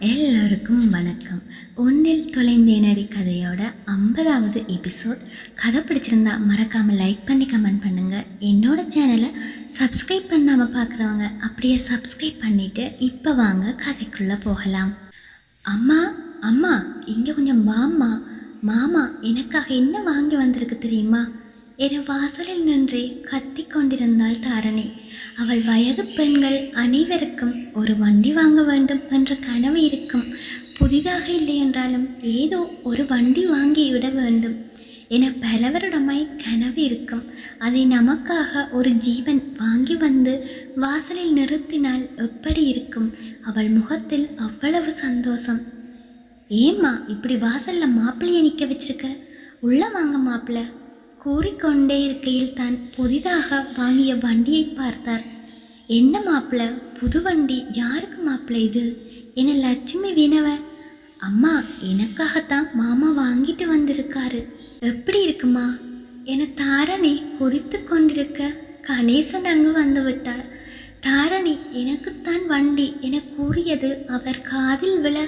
எல்லோருக்கும் வணக்கம். ஒன்றில் தொலைந்தேனடி கதையோட ஐம்பதாவது எபிசோட். கதை பிடிச்சிருந்தா மறக்காமல் லைக் பண்ணி கமெண்ட் பண்ணுங்கள் என்னோட சேனலை சப்ஸ்கிரைப் பண்ணாமல் பார்க்குறவங்க அப்படியே சப்ஸ்கிரைப் பண்ணிவிட்டு இப்போ வாங்க கதைக்குள்ளே போகலாம். அம்மா அம்மா இங்கே கொஞ்சம் மாமா மாமா எனக்காக என்ன வாங்கி வந்திருக்கு தெரியுமா? என வாசலில் நின்றே கத்தி கொண்டிருந்தாள் தாரணி. அவள் வயது பெண்கள் அனைவருக்கும் ஒரு வண்டி வாங்க வேண்டும் என்ற கனவு இருக்கும். புதிதாக இல்லை என்றாலும் ஏதோ ஒரு வண்டி வாங்கி விட வேண்டும் என பலவரிடமாய் கனவு இருக்கும். அதை நமக்காக ஒரு ஜீவன் வாங்கி வந்து வாசலில் நிறுத்தினால் எப்படி இருக்கும்? அவள் முகத்தில் அவ்வளவு சந்தோஷம். ஏம்மா இப்படி வாசலில் மாப்பிள்ளையை நிற்க வச்சிருக்க? உள்ள வாங்க மாப்பிள்ளை. கூறிக்கொண்டே இருக்கையில் தான் புதிதாக வாங்கிய வண்டியை பார்த்தார். என்ன மாப்பிள்ள புது வண்டி யாருக்கு மாப்பிள்ள இது? என லட்சுமி வினவ அம்மா எனக்காகத்தான் மாமா வாங்கிட்டு வந்திருக்காரு. எப்படி இருக்குமா? என தாரணி கொதித்து கொண்டிருக்க கணேசன் அங்கு வந்து விட்டார். தாரணி எனக்குத்தான் வண்டி என கூறியது அவர் காதில் விழ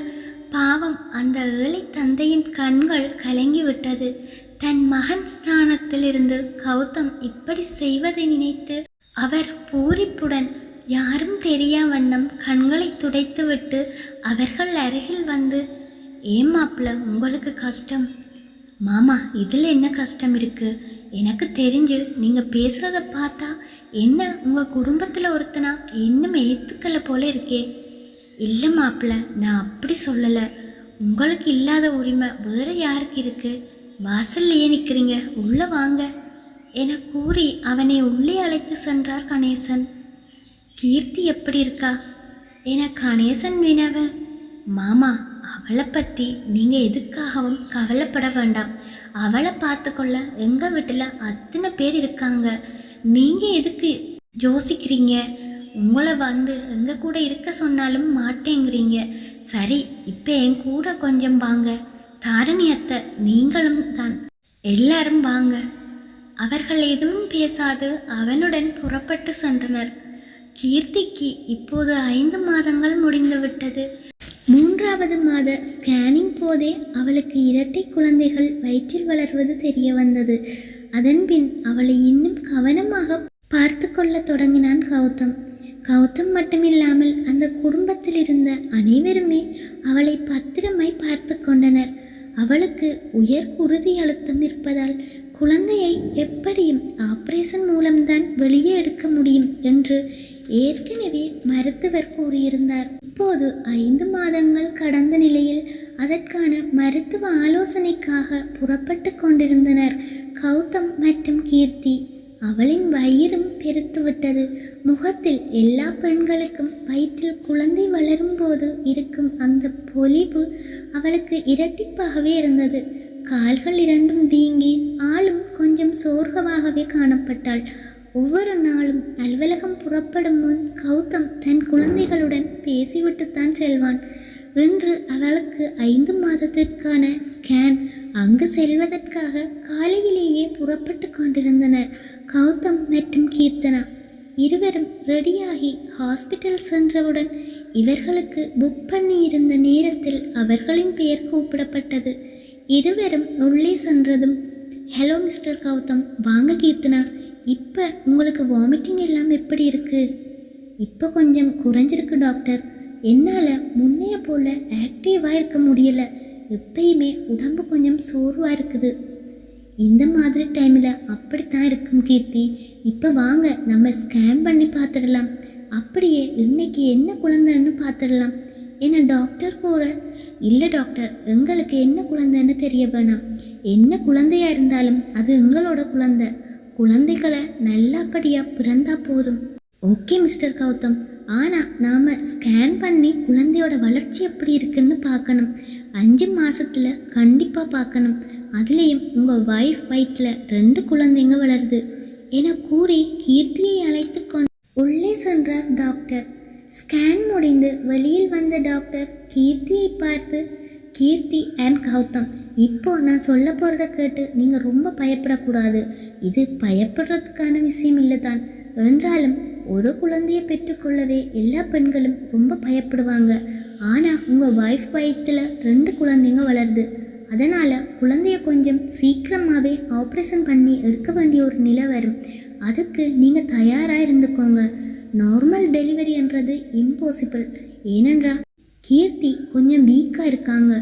பாவம் அந்த ஏழை தந்தையின் கண்கள் கலங்கிவிட்டது. தன் மகன் ஸ்தானத்திலிருந்து கௌதம் இப்படி செய்வதை நினைத்து அவர் பூரிப்புடன் யாரும் தெரியா வண்ணம் கண்களை துடைத்துவிட்டு அவர்கள் அருகில் வந்து ஏன் மாப்பிள்ள உங்களுக்கு கஷ்டம்? மாமா இதில் என்ன கஷ்டம் இருக்கு? எனக்கு தெரிஞ்சு நீங்கள் பேசுகிறத பார்த்தா என்ன உங்கள் குடும்பத்தில் ஒருத்தனா இன்னும் ஏற்றுக்கலை போல இருக்கே. இல்லை மாப்பிள்ள நான் அப்படி சொல்லலை. உங்களுக்கு இல்லாத உரிமை வேற யாருக்கு இருக்கு? வாசல்லையே நிற்கிறீங்க உள்ளே வாங்க. என கூறி அவனை உள்ளே அழைத்து சென்றார் கணேசன். கீர்த்தி எப்படி இருக்கா? என கணேசன் வினவ மாமா அவளை பற்றி நீங்கள் எதுக்காகவும் கவலைப்பட வேண்டாம். அவளை பார்த்துக்கொள்ள எங்கள் வீட்டில் அத்தனை பேர் இருக்காங்க. நீங்கள் எதுக்கு யோசிக்கிறீங்க? உங்களை வந்து எங்கள் கூட இருக்க சொன்னாலும் மாட்டேங்கிறீங்க. சரி இப்போ என் கூட கொஞ்சம் வாங்க. தாரணி அத்தை நீங்களும் தான். எல்லாரும் வாங்க. அவர்கள் எதுவும் பேசாது. அவனுடன் புறப்பட்டு சென்றனர். கீர்த்திக்கு இப்போது ஐந்து மாதங்கள் முடிந்துவிட்டது. மூன்றாவது மாத ஸ்கேனிங் போதே அவளுக்கு இரட்டை குழந்தைகள் வயிற்றில் வளர்வது தெரிய வந்தது அதன்பின் அவளை இன்னும் கவனமாக பார்த்து கொள்ள தொடங்கினான் கௌதம். கௌதம் மட்டுமில்லாமல் அந்த குடும்பத்தில் இருந்த அனைவருமே அவளை பத்திரமாய் பார்த்து கொண்டனர். அவளுக்கு உயர் குருதி அழுத்தம் இருப்பதால் குழந்தையை எப்படியும் ஆப்ரேஷன் மூலம்தான் வெளியே எடுக்க முடியும் என்று ஏற்கனவே மருத்துவர் கூறியிருந்தார். இப்போது ஐந்து மாதங்கள் கடந்த நிலையில் அதற்கான மருத்துவ ஆலோசனைக்காக புறப்பட்டு கொண்டிருந்தனர் கௌதம் மற்றும் கீர்த்தி. அவளின் வயிறும் பெருத்துவிட்டது முகத்தில் எல்லா பெண்களுக்கும் வயிற்றில் குழந்தை வளரும் போது இருக்கும் அந்த பொலிவு அவளுக்கு இரட்டிப்பாகவே இருந்தது. கால்கள் இரண்டும் வீங்கி ஆளும் கொஞ்சம் சோர்கவாகவே காணப்பட்டாள். ஒவ்வொரு நாளும் அலுவலகம் புறப்படும் முன் கௌதம் தன் குழந்தைகளுடன் பேசிவிட்டுத்தான் செல்வான். இன்று அவளுக்கு ஐந்து மாதத்திற்கான ஸ்கேன் அங்கு செல்வதற்காக காலையிலேயே புறப்பட்டு கொண்டிருந்தனர். கௌதம் மற்றும் கீர்த்தனா இருவரும் ரெடியாகி ஹாஸ்பிட்டல் சென்றவுடன் இவர்களுக்கு புக் பண்ணியிருந்த நேரத்தில் அவர்களின் பெயர் கூப்பிடப்பட்டது. இருவரும் உள்ளே சென்றதும் ஹலோ மிஸ்டர் கௌதம் வாங்க கீர்த்தனா இப்போ உங்களுக்கு வாமிட்டிங் எல்லாம் எப்படி இருக்கு? இப்போ கொஞ்சம் குறைஞ்சிருக்கு டாக்டர் என்னால் முன்னைய போல் ஆக்டிவாக இருக்க முடியலை. எப்பயுமே உடம்பு கொஞ்சம் சோர்வாக இருக்குது. இந்த மாதிரி டைமில் அப்படித்தான் இருக்கும் கீர்த்தி. இப்போ வாங்க நம்ம ஸ்கேன் பண்ணி பார்த்துடலாம். அப்படியே இன்னைக்கு என்ன குழந்தைன்னு பார்த்துடலாம். என்ன டாக்டர் கூற இல்லை டாக்டர் எங்களுக்கு என்ன குழந்தைன்னு தெரிய வேணாம். என்ன குழந்தையாக இருந்தாலும் அது எங்களோட குழந்தை. குழந்தைகளை நல்லபடியாக பிறந்தா போதும். Okay mister Gautham. ஆனால் நாம் ஸ்கேன் பண்ணி குழந்தையோட வளர்ச்சி எப்படி இருக்குன்னு பார்க்கணும். அஞ்சு மாதத்தில் கண்டிப்பாக பார்க்கணும். அதுலேயும் உங்கள் ஒய்ஃப் வயிற்றில் ரெண்டு குழந்தைங்க வளருது. என கூறி கீர்த்தியை அழைத்து கொண்டு உள்ளே சென்றார் டாக்டர் ஸ்கேன் முடிந்து வெளியில் வந்த டாக்டர் கீர்த்தியை பார்த்து கீர்த்தி அண்ட் கௌதம் இப்போ நான் சொல்ல போகிறத கேட்டு நீங்கள் ரொம்ப பயப்படக்கூடாது. இது பயப்படுறதுக்கான விஷயம் இல்லை தான் என்றாலும் ஒரு குழந்தையை பெற்றுக்கொள்ளவே எல்லா பெண்களும் ரொம்ப பயப்படுவாங்க. ஆனால் உங்கள் ஒய்ஃப் வயிற்றில் ரெண்டு குழந்தைங்க வளருது. அதனால் குழந்தைய கொஞ்சம் சீக்கிரமாகவே ஆப்ரேஷன் பண்ணி எடுக்க வேண்டிய ஒரு நிலை வரும். அதுக்கு நீங்கள் தயாராக இருந்துக்கோங்க. நார்மல் டெலிவரின்றது இம்பாசிபிள் ஏனென்றால் கீர்த்தி கொஞ்சம் வீக்காக இருக்காங்க.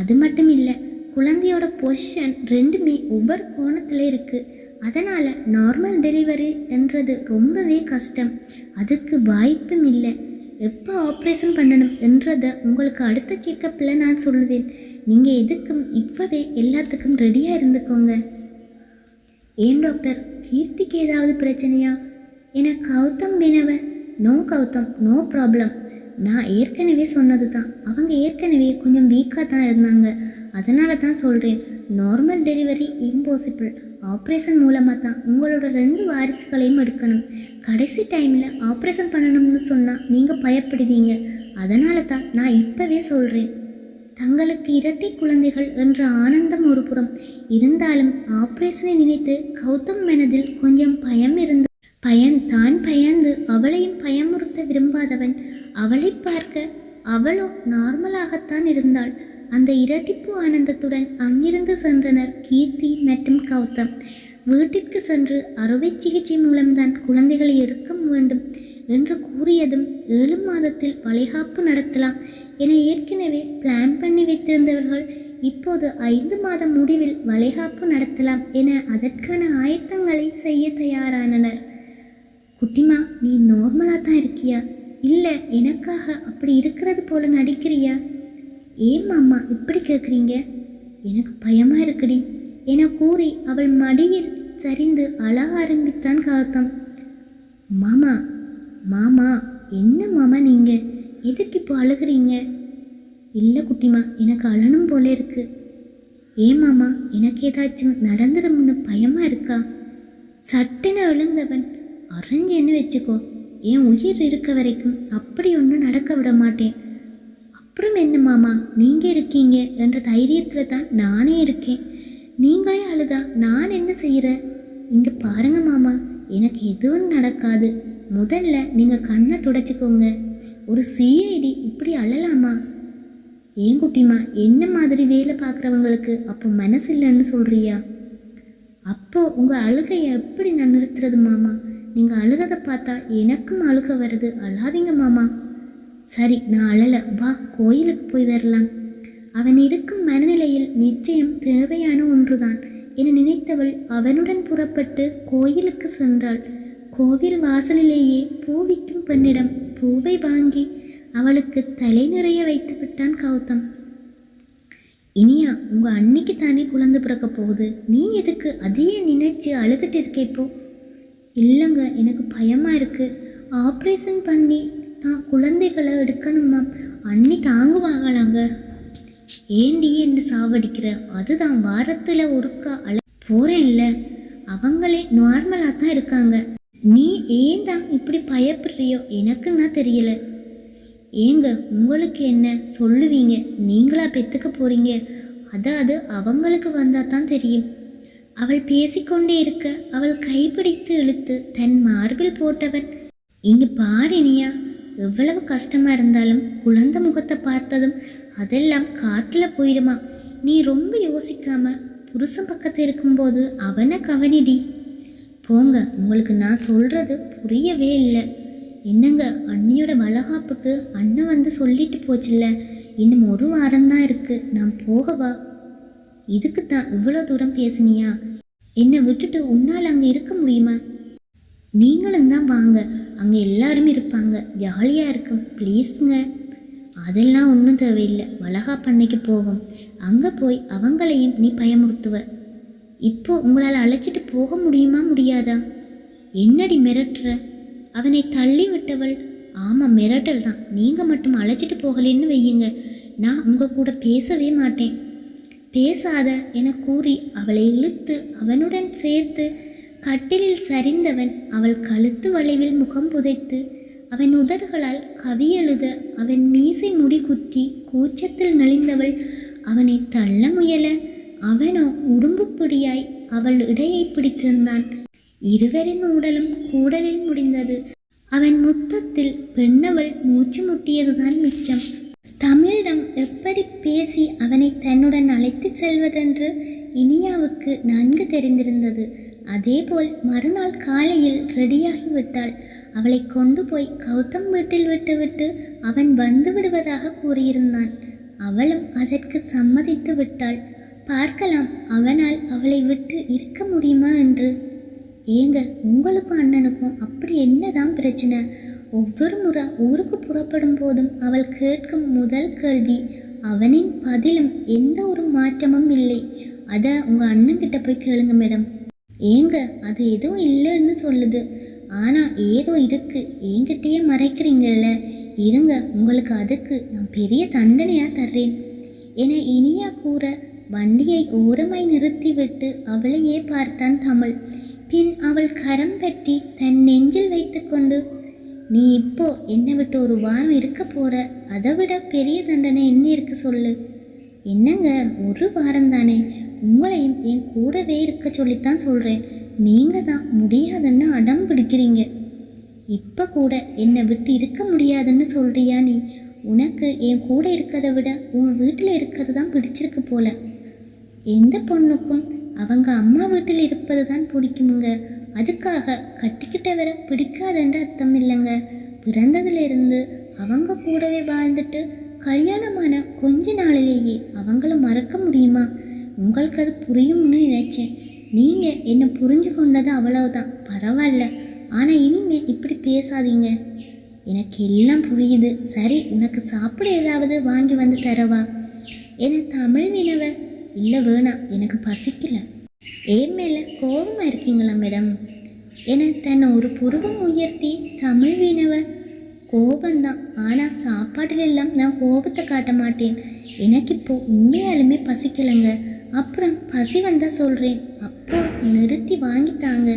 அது மட்டும் இல்லை குழந்தையோட பொசிஷன் ரெண்டுமே ஒவ்வொரு கோணத்தில் இருக்குது அதனால் நார்மல் டெலிவரி என்றது ரொம்பவே கஷ்டம். அதுக்கு வாய்ப்பும் இல்லை. எப்போ ஆப்ரேஷன் பண்ணணும் என்றதை உங்களுக்கு அடுத்த செக்கப்பில் நான் சொல்லுவேன். நீங்கள் எதுக்கும் இப்போவே எல்லாத்துக்கும் ரெடியாக இருந்துக்கோங்க. ஏன் டாக்டர் கீர்த்திக்கு ஏதாவது பிரச்சனையா? என கௌதம் வினவ நோ கௌதம் நோ ப்ராப்ளம் நான் ஏற்கனவே சொன்னது தான் அவங்க ஏற்கனவே கொஞ்சம் வீக்காக தான் இருந்தாங்க. அதனால தான் சொல்கிறேன் நார்மல் டெலிவரி இம்பாசிபிள் ஆப்ரேஷன் மூலமாக தான் உங்களோட ரெண்டு வாரிசுகளையும் எடுக்கணும். கடைசி டைமில் ஆப்ரேஷன் பண்ணணும்னு சொன்னால் நீங்கள் பயப்படுவீங்க. அதனால தான் நான் இப்போவே சொல்கிறேன் தங்களுக்கு இரட்டை குழந்தைகள் என்ற ஆனந்தம் ஒரு புறம் இருந்தாலும் ஆப்ரேஷனை நினைத்து கௌதம் மனதில் கொஞ்சம் பயம் இருந்து பயன் தான் பயந்து அவளையும் பயமுறுத்த விரும்பாதவன் அவளை பார்க்க அவளோ நார்மலாகத்தான் இருந்தாள். அந்த இரட்டிப்பு ஆனந்தத்துடன் அங்கிருந்து சென்றனர் கீர்த்தி மற்றும் கௌதம். வீட்டிற்கு சென்று அறுவை சிகிச்சை மூலம்தான் குழந்தைகளை இருக்க வேண்டும் என்று கூறியதும் ஏழு மாதத்தில் வளைகாப்பு நடத்தலாம் என ஏற்கனவே பிளான் பண்ணி வைத்திருந்தவர்கள் இப்போது ஐந்து மாதம் முடிவில் வளைகாப்பு நடத்தலாம் என அதற்கான ஆயத்தங்களை செய்ய தயாரானனர். குட்டிமா நீ நார்மலாக தான் இருக்கியா? இல்லை எனக்காக அப்படி இருக்கிறது போல நடிக்கிறியா? ஏன் மாமா இப்படி கேட்குறீங்க எனக்கு பயமாக இருக்குடி. என கூறி அவள் மடியில் சரிந்து அழ ஆரம்பித்தான் காத்தம் மாமா மாமா என்ன மாமா நீங்கள் எதுக்கு இப்போ அழுகிறீங்க? இல்லை குட்டிமா எனக்கு அழணும் போல இருக்கு. ஏன் மாமா எனக்கு ஏதாச்சும் நடந்துடும்னு பயமாக இருக்கா? சட்டென விழுந்தவன் அரைஞ்சேன்னு வச்சுக்கோ. என் உயிர் இருக்க வரைக்கும் அப்படி ஒன்றும் நடக்க விட மாட்டேன். அப்புறம் என்ன மாமா நீங்கள் இருக்கீங்க என்ற தைரியத்தில் தான் நானே இருக்கேன். நீங்களே அழுதா நான் என்ன செய்கிறேன் இங்கே பாருங்க மாமா எனக்கு எதுவும் நடக்காது. முதல்ல நீங்கள் கண்ணை துடைச்சிக்கோங்க. ஒரு சிஐடி இப்படி அழலாமா? ஏன் குட்டிமா என்ன மாதிரி வேலை பார்க்குறவங்களுக்கு அப்போ மனசு இல்லைன்னு சொல்கிறியா அப்போ உங்கள் அழுகையை எப்படி நான் நிறுத்துறது மாமா? நீங்கள் அழுகிறத பார்த்தா எனக்கும் அழுக வருது. அழாதீங்க மாமா. சரி நான் அழலை. வா கோயிலுக்கு போய் வரலாம். அவன் இருக்கும் மனநிலையில் நிச்சயம் தேவையான ஒன்றுதான். என நினைத்தவள் அவனுடன் புறப்பட்டு கோயிலுக்கு சென்றாள். கோவில் வாசலிலேயே பூவிக்கும் பெண்ணிடம் பூவை வாங்கி அவளுக்கு தலை நிறைய வைத்து விட்டான் கௌதம். இனியா உங்கள் அன்னைக்கு தானே குழந்தை பிறக்க போகுது. நீ எதுக்கு அதையே நினைச்சு அழுதுட்டு இருக்க இப்போ? இல்லைங்க எனக்கு பயமாக இருக்குது ஆப்ரேஷன் பண்ணி தான் குழந்தைகளை எடுக்கணுமா? அண்ணி தாங்குவாங்களாங்க. ஏண்டி என்று சாவடிக்கிற அதுதான் வாரத்தில் ஒருக்கா அழ போகிறேன்ல அவங்களே நார்மலாக தான் இருக்காங்க. நீ ஏன் தான் இப்படி பயப்படுறியோ? எனக்குன்னா தெரியல. ஏங்க உங்களுக்கு என்ன சொல்லுவீங்க? நீங்களா பெற்றுக்க போகிறீங்க அதாவது அவங்களுக்கு வந்தால் தான் தெரியும். அவள் பேசிக்கொண்டே இருக்க அவள் கைப்பிடித்து இழுத்து தன் மார்பில் போட்டவன். இங்கு பாரு இனியா எவ்வளவு கஷ்டமா இருந்தாலும் குழந்தை முகத்தை பார்த்ததும் அதெல்லாம் காத்துல போயிடுமா நீ ரொம்ப யோசிக்காம புருஷன் பக்கத்து இருக்கும்போது அவனை கவனிடி. போங்க உங்களுக்கு நான் சொல்றது புரியவே இல்லை. என்னங்க அண்ணியோட வளகாப்புக்கு அண்ணன் வந்து சொல்லிட்டு போச்சுல்ல. இன்னும் ஒரு வாரம்தான் இருக்கு. நான் போகவா? இதுக்கு தான் இவ்வளோ தூரம் பேசுனியா? என்னை விட்டுட்டு உன்னால் அங்கே இருக்க முடியுமா? நீங்களும் தான் வாங்க. அங்கே எல்லாரும் இருப்பாங்க. ஜாலியாக இருக்கும். ப்ளீஸுங்க அதெல்லாம் ஒன்றும் தேவையில்லை. வளகாப்பண்ணைக்கு போவோம். அங்கே போய் அவங்களையும் நீ பயமுறுத்துவ. இப்போ உங்களால் அழைச்சிட்டு போக முடியுமா முடியாதா? என்னடி மிரட்டுற? அவனை தள்ளி விட்டவள். ஆமாம் மிரட்டல் தான். நீங்கள் மட்டும் அழைச்சிட்டு போகலன்னு வையுங்க. நான் உங்கள் கூட பேசவே மாட்டேன். பேசாத என கூறி அவளை இழுத்து அவனுடன் சேர்த்து கட்டிலில் சரிந்தவன் அவள் கழுத்து வளைவில் முகம் புதைத்து அவன் உதடுகளால் கவியெழுத அவன் மீசை முடி குத்தி கூச்சத்தில் நலிந்தவள் அவனை தள்ள முயல அவனோ உடும்புப்பிடியாய் அவள் இடையை பிடித்திருந்தான். இருவரின் உடலும் கூடலில் முடிந்தது. அவன் முத்தத்தில் பெண்ணவள் மூச்சு முட்டியதுதான் மிச்சம். எப்படி பேசி அவனை தன்னுடன் அழைத்துச் செல்வதென்று இனியாவுக்கு நன்கு தெரிந்திருந்தது. அதேபோல் மறுநாள் காலையில் ரெடியாகிவிட்டாள். அவளை கொண்டு போய் கௌதம் வீட்டில் விட்டுவிட்டு அவன் வந்து விடுவதாக கூறியிருந்தான். அவளும் அதற்கு சம்மதித்து விட்டாள். பார்க்கலாம் அவனால் அவளை விட்டு இருக்க முடியுமா என்று. ஏங்க உங்களுக்கும் அண்ணனுக்கும் அப்படி என்னதான் பிரச்சனை? ஒவ்வொரு முறை ஊருக்கு புறப்படும் போதும் அவள் கேட்கும் முதல் கேள்வி அவனின் பதிலும் எந்த ஒரு மாற்றமும் இல்லை. அதை உங்கள் அண்ணன்கிட்ட போய் கேளுங்க மேடம். ஏங்க அது எதுவும் இல்லைன்னு சொல்லுது. ஆனால் ஏதோ இருக்கு. என்கிட்டயே மறைக்கிறீங்கல்ல. இருங்க உங்களுக்கு அதுக்கு நான் பெரிய தண்டனையாக தர்றேன். என இனியா கூற வண்டியை ஓரமாய் நிறுத்திவிட்டு அவளையே பார்த்தான் தமிழ். பின் அவள் கரம் பற்றி தன் நெஞ்சில் வைத்துக்கொண்டு நீ இப்போ என்னை விட்டு ஒரு வாரம் இருக்க போற? அதை விட பெரிய தண்டனை என்ன இருக்கு சொல்லு. என்னங்க ஒரு வாரம் தானே. உங்களையும் என் கூடவே இருக்க சொல்லித்தான் சொல்கிறேன் நீங்கள் தான் முடியாதுன்னு அடம் பிடிக்கிறீங்க. இப்போ கூட என்னை விட்டு இருக்க முடியாதுன்னு சொல்றியா நீ? உனக்கு என் கூட இருக்கிறத விட உன் வீட்டில் இருக்கிறது தான் பிடிச்சிருக்கு போல. எந்த பொண்ணுக்கும் அவங்க அம்மா வீட்டில் இருப்பது தான் பிடிக்குமுங்க. அதுக்காக கட்டிக்கிட்டவரை பிடிக்காதுன்ற அர்த்தம் இல்லைங்க. பிறந்ததுலேருந்து அவங்க கூடவே வாழ்ந்துட்டு கல்யாணமான கொஞ்ச நாளிலேயே அவங்கள மறக்க முடியுமா? உங்களுக்கு அது புரியும்னு நினைச்சேன். நீங்கள் என்னை புரிஞ்சு கொண்டது அவ்வளவுதான். பரவாயில்ல. ஆனால் இனிமே இப்படி பேசாதீங்க. எனக்கு எல்லாம் புரியுது. சரி உனக்கு சாப்பிட ஏதாவது வாங்கி வந்து தரவா? என தமிழ் வினவ இல்லை வேணாம். எனக்கு பசிக்கலை. ஏன் மேலே கோபமாக இருக்கீங்களா மேடம் என தன்னை ஒரு புருவம் உயர்த்தி தமிழ் வீணவர் கோபந்தான் ஆனால் சாப்பாட்டில் எல்லாம் நான் கோபத்தை காட்ட மாட்டேன். எனக்கு இப்போ உண்மையாலுமே பசிக்கலைங்க. அப்புறம் பசி வந்தால் சொல்கிறேன் அப்போ நிறுத்தி வாங்கித்தாங்க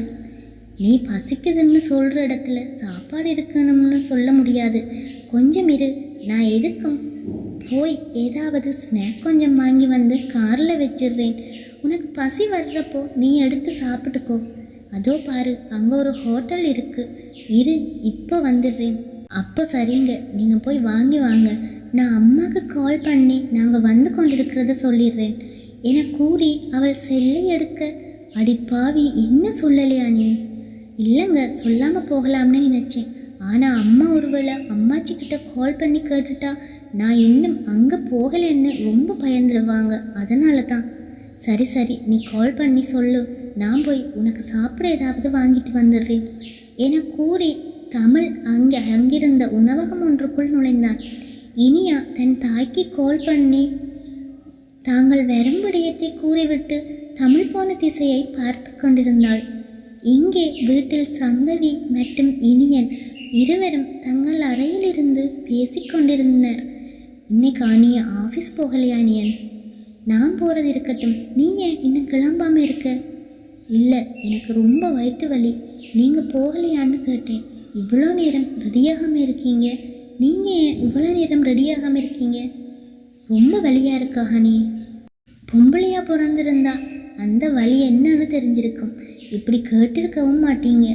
நீ பசிக்குதுன்னு சொல்கிற இடத்துல சாப்பாடு இருக்கணும்னு சொல்ல முடியாது. கொஞ்சம் இரு. நான் எதுக்கும்? போய் ஏதாவது ஸ்நாக் கொஞ்சம் வாங்கி வந்து காரில் வச்சிடுறேன். உனக்கு பசி வர்றப்போ நீ எடுத்து சாப்பிட்டுக்கோ. அதோ பாரு அங்கே ஒரு ஹோட்டல் இருக்குது இரு இப்போ வந்துடுறேன். அப்போ சரிங்க நீங்கள் போய் வாங்கி வாங்க. நான் அம்மாவுக்கு கால் பண்ணி நாங்கள் வந்து கொண்டிருக்கிறத சொல்லிடுறேன். என கூறி அவள் செல்லை எடுக்க அடி பாவி என்ன சொல்லலையா நீ? இல்லைங்க சொல்லாமல் போகலாம்னு நினச்சேன். ஆனால் அம்மா ஒருவேளை அம்மாச்சி கிட்ட கால் பண்ணி கேட்டுட்டா நான் இன்னும் அங்கே போகலைன்னு ரொம்ப பயந்துடுவாங்க அதனால தான். சரி சரி நீ கால் பண்ணி சொல்லு. நான் போய் உனக்கு சாப்பிட ஏதாவது வாங்கிட்டு வந்துடுறேன். என கூறி தமிழ் அங்கே அங்கிருந்த உணவகம் ஒன்றுக்குள் நுழைந்தான் இனியா தன் தாய்க்கு கால் பண்ணி தாங்கள் வரும் விடயத்தை கூறிவிட்டு தமிழ் போன திசையை பார்த்து கொண்டிருந்தாள். இங்கே வீட்டில் சங்கவி மற்றும் இனியன் இருவரும் தங்கள் அறையிலிருந்து பேசிக்கொண்டிருந்தனர் இன்னைக்கு அணிய ஆஃபீஸ் போகலையானியன் நான் போகிறது இருக்கட்டும். நீங்கள் இன்னும் கிளம்பாமல் இருக்க. இல்லை எனக்கு ரொம்ப வயிற்று வலி. நீங்கள் போகலையான்னு கேட்டேன். இவ்வளோ நேரம் ரெடியாகாமல் இருக்கீங்க. நீங்கள் ஏன் இவ்வளோ நேரம் ரெடியாகாமல் இருக்கீங்க? ரொம்ப வலியாக இருக்கா ஹனி? பொம்பளையாக பிறந்திருந்தா அந்த வலி என்னன்னு தெரிஞ்சிருக்கும். இப்படி கேட்டிருக்கவும் மாட்டீங்க.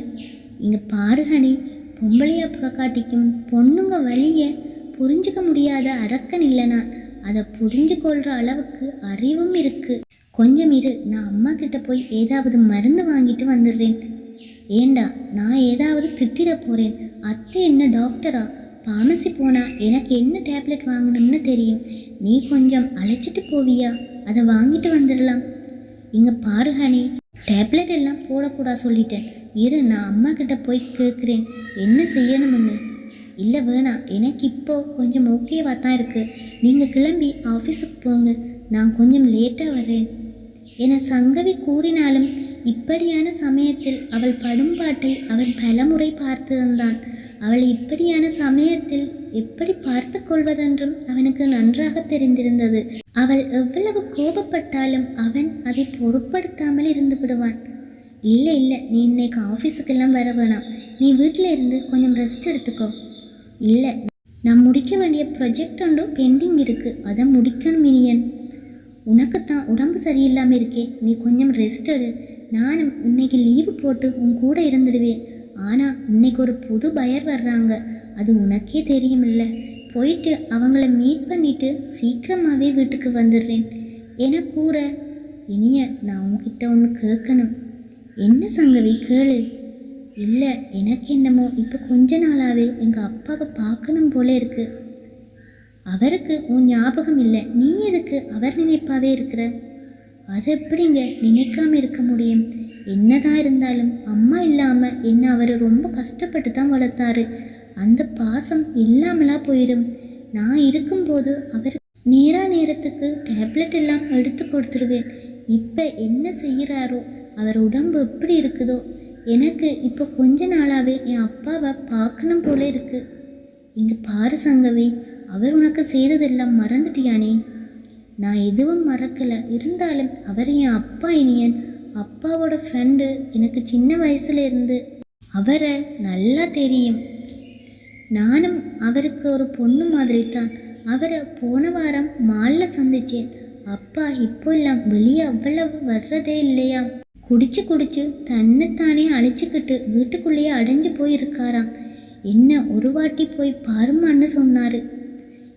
இங்கே பாரு ஹனி. பொம்பளையாக புறக்காட்டிக்கும் பொண்ணுங்க வலியை புரிஞ்சுக்க முடியாத அரக்கன் இல்லை நான் அதை புரிஞ்சு கொள்கிற அளவுக்கு அறிவும் இருக்குது கொஞ்சம் இரு நான் அம்மா கிட்ட போய் ஏதாவது மருந்து வாங்கிட்டு வந்துடுறேன் ஏண்டா நான் ஏதாவது திட்டிட போகிறேன் அத்தை என்ன டாக்டரா? ஃபார்மசி போனால் எனக்கு என்ன டேப்லெட் வாங்கணும்னு தெரியும். நீ கொஞ்சம் அழைச்சிட்டு போவியா? அதை வாங்கிட்டு வந்துடலாம் இங்கே பாரு ஹனி. டேப்லெட் எல்லாம் போடக்கூடாது சொல்லிட்டேன். இரு நான் அம்மா கிட்ட போய் கேட்குறேன் என்ன செய்யணும்னு? இல்லை வேணாம் எனக்கு இப்போது கொஞ்சம் ஓகேவாக தான் இருக்குது நீங்கள் கிளம்பி ஆஃபீஸுக்கு போங்க. நான் கொஞ்சம் லேட்டாக வரேன். என சங்கவி கூறினாலும் இப்படியான சமயத்தில் அவள் படும்பாட்டை அவன் பலமுறை பார்த்திருந்தான் அவள் இப்படியான சமயத்தில் எப்படி பார்த்து கொள்வதென்றும் அவனுக்கு நன்றாக தெரிந்திருந்தது. அவள் எவ்வளவு கோபப்பட்டாலும் அவன் அதை பொருட்படுத்தாமல் இருந்து விடுவான். இல்லை இல்லை நீ இன்னைக்கு ஆஃபீஸுக்கெல்லாம் வர வேணாம். நீ வீட்டில் இருந்து கொஞ்சம் ரெஸ்ட் எடுத்துக்கோ. இல்லை. நான் முடிக்க வேண்டிய ப்ரொஜெக்ட் ஒன்றும் பெண்டிங் இருக்குது அதை முடிக்கணும் இனியன் உனக்குத்தான் உடம்பு சரியில்லாமல் இருக்கே. நீ கொஞ்சம் ரெஸ்ட் எடு. நானும் இன்னைக்கு லீவு போட்டு உன் கூட இருந்துடுவேன். ஆனால் இன்னைக்கு ஒரு புது பயர் வர்றாங்க. அது உனக்கே தெரியும் இல்லை போயிட்டு அவங்கள மீட் பண்ணிட்டு சீக்கிரமாகவே வீட்டுக்கு வந்துடுறேன். என கூற இனிய நான் உங்ககிட்ட ஒன்று கேட்கணும். என்ன சங்கவி கேளு. இல்லை எனக்கு என்னமோ இப்போ கொஞ்ச நாளாகவே எங்கள் அப்பாவை பார்க்கணும் போல இருக்கு. அவருக்கு உன் ஞாபகம் இல்லை. நீ எதுக்கு அவர் நினைப்பாவே இருக்கிற? அது எப்படிங்க நினைக்காம இருக்க முடியும்? என்னதான் இருந்தாலும் அம்மா இல்லாமல் என்ன அவர் ரொம்ப கஷ்டப்பட்டு தான் வளர்த்தாரு. அந்த பாசம் இல்லாமலா போயிடும். நான் இருக்கும்போது அவர் நேரா நேரத்துக்கு டேப்லெட் எல்லாம் எடுத்து கொடுத்துருவேன். இப்போ என்ன செய்கிறாரோ அவர் உடம்பு எப்படி இருக்குதோ எனக்கு இப்போ கொஞ்ச நாளாகவே என் அப்பாவை பார்க்கணும் போல இருக்கு. இங்கே பாரு சங்கவி அவர் உனக்கு செய்ததெல்லாம் மறந்துட்டியானே. நான் எதுவும் மறக்கலை. இருந்தாலும் அவர் என் அப்பா இனியன் அப்பாவோட ஃப்ரெண்டு எனக்கு சின்ன வயசுல இருந்து அவரை நல்லா தெரியும். நானும் அவருக்கு ஒரு பொண்ணு மாதிரி தான் அவரை போன வாரம் மாலில் சந்திச்சேன். அப்பா இப்போ எல்லாம் வெளியே அவ்வளவு வர்றதே இல்லையா? குடிச்சு குடிச்சு தன்னைத்தானே அழிச்சுக்கிட்டு வீட்டுக்குள்ளேயே அடைஞ்சு போயிருக்காராம். என்ன ஒரு வாட்டி போய் பாருமான்னு சொன்னார்.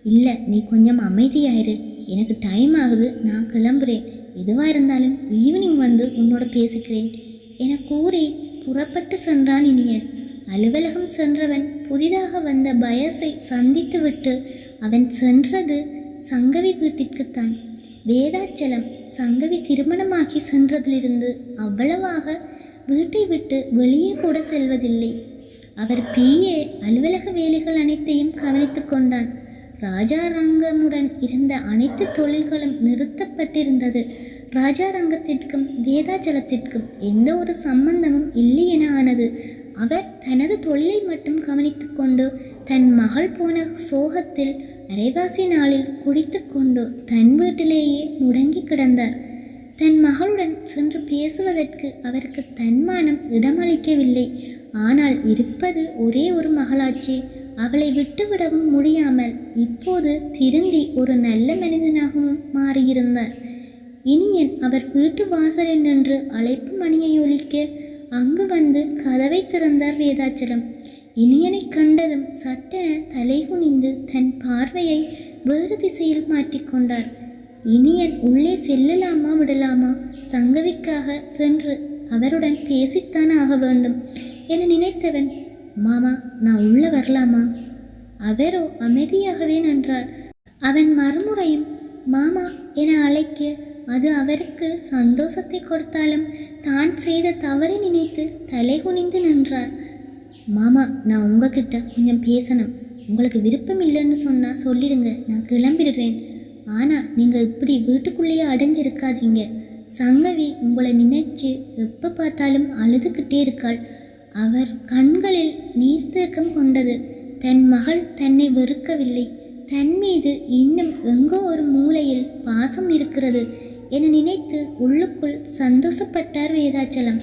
இல்லை நீ கொஞ்சம் அமைதியாயிரு. எனக்கு டைம் ஆகுது நான் கிளம்புறேன். எதுவாக இருந்தாலும் ஈவினிங் வந்து உன்னோட பேசிக்கிறேன். என கூறி புறப்பட்டு சென்றான் இனியன். அலுவலகம் சென்றவன் புதிதாக வந்த பயசை சந்தித்துவிட்டு அவன் சென்றது சங்கவி வீட்டிற்குத்தான். வேதாச்சலம் சங்கவி திருமணமாகி சென்றதிலிருந்து அவ்வளவாக வீட்டை விட்டு வெளியே கூட செல்வதில்லை. அவர் பிஏ அலுவலக வேலைகள் அனைத்தையும் கவனித்து கொண்டான். ராஜாரங்கமுடன் இருந்த அனைத்து தொழில்களும் நிறுத்தப்பட்டிருந்தது. ராஜாரங்கத்திற்கும் வேதாச்சலத்திற்கும் எந்த ஒரு சம்பந்தமும் இல்லை என ஆனது. அவர் தனது தொழிலை மட்டும் கவனித்து கொண்டு தன் மகள் போன சோகத்தில் அரைவாசி நாளில் குடித்துக்கொண்டு தன் வீட்டிலேயே முடங்கி கிடந்தார். தன் மகளுடன் சென்று பேசுவதற்கு அவருக்கு தன்மானம் இடமளிக்கவில்லை. ஆனால் இருப்பது ஒரே ஒரு மகளாச்சி. அவளை விட்டுவிடவும் முடியாமல் இப்போது திருந்தி ஒரு நல்ல மனிதனாகவும் மாறியிருந்தார். இனியன் அவர் வீட்டு வாசலில் நின்று அழைப்பு மணியை ஒலிக்க அங்கு வந்து கதவை திறந்தார் வேதாச்சலம். இனியனை கண்டதும் சட்டென தலை குனிந்து தன் பார்வையை வேறு திசையில் மாற்றிக்கொண்டார் இனியன் உள்ளே செல்லலாமா விடலாமா? சங்கவிக்காக சென்று அவருடன் பேசித்தான் ஆக வேண்டும் என நினைத்தவன் மாமா நான் உள்ள வரலாமா? அவரோ அமைதியாகவே நின்றார். அவன் மறுமுறையும் மாமா என அழைக்க அது அவருக்கு சந்தோஷத்தை கொடுத்தாலும் தான் செய்த தவறை நினைத்து தலை குனிந்து நின்றார். மாமா நான் உங்ககிட்ட கொஞ்சம் பேசணும். உங்களுக்கு விருப்பம் இல்லைன்னு சொன்னால் சொல்லிடுங்க. நான் கிளம்பிடுறேன். ஆனால் நீங்கள் இப்படி வீட்டுக்குள்ளேயே அடைஞ்சிருக்காதீங்க. சங்கவி உங்களை நினைச்சு எப்போ பார்த்தாலும் அழுதுகிட்டே இருக்காள். அவர் கண்களில் நீர்த்தேக்கம் கொண்டது. தன் மகள் தன்னை வெறுக்கவில்லை. தன் மீது இன்னும் எங்கோ ஒரு மூலையில் பாசம் இருக்கிறது. என நினைத்து உள்ளுக்குள் சந்தோஷப்பட்டார் வேதாச்சலம்.